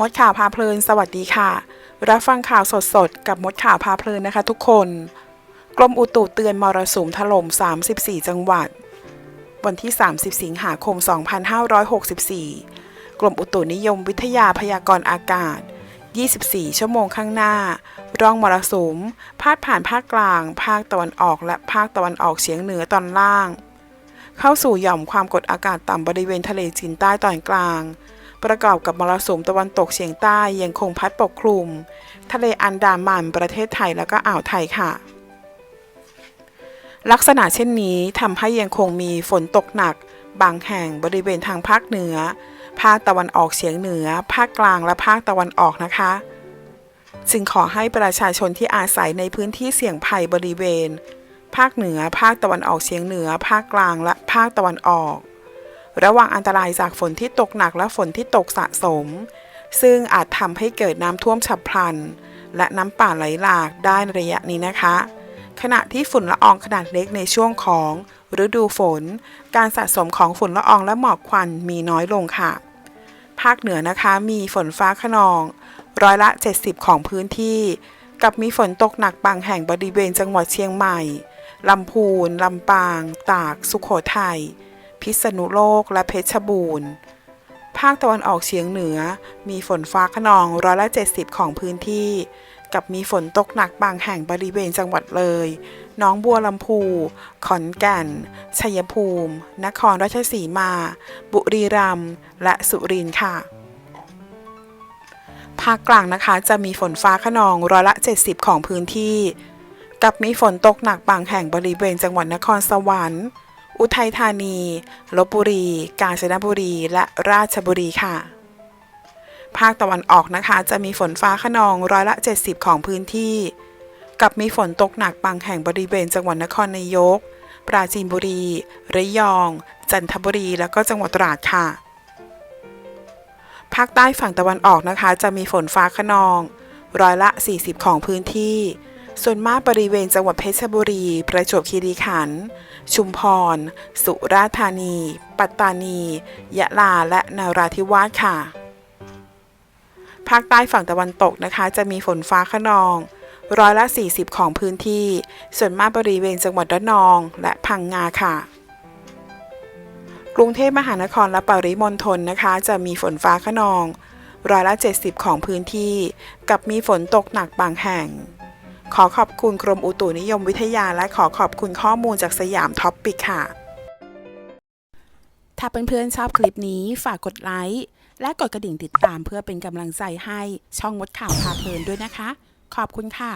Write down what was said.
มดข่าวพาเพลิน สวัสดีค่ะ รับฟังข่าวสดๆ กับมดข่าวพาเพลินนะคะทุกคน กรมอุตุเตือนมรสุมถล่ม 34 จังหวัด วันที่ 30 สิงหาคม 2564 กรมอุตุนิยมวิทยาพยากรณ์อากาศ 24 ชั่วโมงข้างหน้า ร่องมรสุม พาดผ่านภาคกลาง ภาคตะวันออกและภาคตะวันออกเฉียงเหนือตอนล่าง เข้าสู่หย่อมความกดอากาศต่ำบริเวณทะเลจีนใต้ตอนกลาง ประกอบกับมรสุมตะวันตกเฉียงใต้ยังคงพัดปกคลุม ทะเลอันดามันประเทศไทยแล้วก็อ่าวไทยค่ะ ลักษณะเช่นนี้ทำให้ยังคงมีฝนตกหนัก บางแห่งบริเวณทางภาคเหนือ ภาคตะวันออกเฉียงเหนือ ภาคกลางและภาคตะวันออกนะคะจึงขอให้ประชาชนที่อาศัยในพื้นที่เสี่ยงภัยบริเวณ ภาคเหนือ ภาคตะวันออกเฉียงเหนือ ภาคกลางและภาคตะวันออก ระวังอันตรายจากฝนที่ตกหนักและฝนที่ตกสะสม ซึ่งอาจทำให้เกิดน้ำท่วมฉับพลัน และน้ำป่าไหลหลากได้ในระยะนี้นะคะ ขณะที่ฝุ่นละอองขนาดเล็กในช่วงของฤดูฝน การสะสมของฝุ่นละอองและหมอกควันมีน้อยลงค่ะ ภาคเหนือนะคะมีฝนฟ้าขนอง ร้อยละ 70 ของพื้นที่ กับมีฝนตกหนักบางแห่งบริเวณจังหวัดเชียงใหม่ลำพูน ลำปาง ตาก สุขโขทัย พิษณุโลกและเพชรบูรณ์ ภาคตะวันออกเฉียงเหนือมีฝนฟ้าขนองร้อยละ 70 ของพื้นที่ กับมีฝนตกหนักบางแห่งบริเวณจังหวัดเลยน้องบัวลำพู ขอนแก่น ชัยภูมิ นครราชสีมา บุรีรัมย์ และสุรินทร์ค่ะ ภาคกลางนะคะจะมีฝนฟ้าขนองร้อยละ 70 ของพื้นที่ กับมีฝนตกหนักบางแห่งบริเวณจังหวัดนครสวรรค์ อุทัยธานีลบบุรี กาญจนบุรี และราชบุรีค่ะ ภาคตะวันออกนะคะ จะมีฝนฟ้าขนองร้อยละ 70 ของพื้นที่ กับมีฝนตกหนักบางแห่งบริเวณจังหวัดนครนายก ปราจีนบุรี ระยอง จันทบุรี แล้วก็จังหวัดตราดค่ะ ภาคใต้ฝั่งตะวันออกนะคะ จะมีฝนฟ้าขนองร้อยละ 40 ของพื้นที่ ส่วนมากบริเวณจังหวัดเพชรบุรี ประจวบคีรีขันธ์ ชุมพร สุราษฎร์ธานี ปัตตานี ยะลา และนาราธิวาสค่ะ ภาคใต้ฝั่งตะวันตกนะคะ จะมีฝนฟ้าขนองร้อยละ 40 ของพื้นที่ ส่วนมากบริเวณจังหวัดระนอง และพังงาค่ะ กรุงเทพมหานครและปริมณฑลนะคะ จะมีฝนฟ้าขนองร้อยละ 70 ของพื้นที่ กับมีฝนตกหนักบางแห่ง ขอขอบคุณกรมอุตุนิยมวิทยาและขอขอบคุณข้อมูลจากสยามท็อปปิกค่ะ ถ้าเพื่อนๆชอบคลิปนี้ฝากกดไลค์และกดกระดิ่งติดตามเพื่อเป็นกำลังใจให้ช่องมดข่าวพาเพลินด้วยนะคะ ขอบคุณค่ะ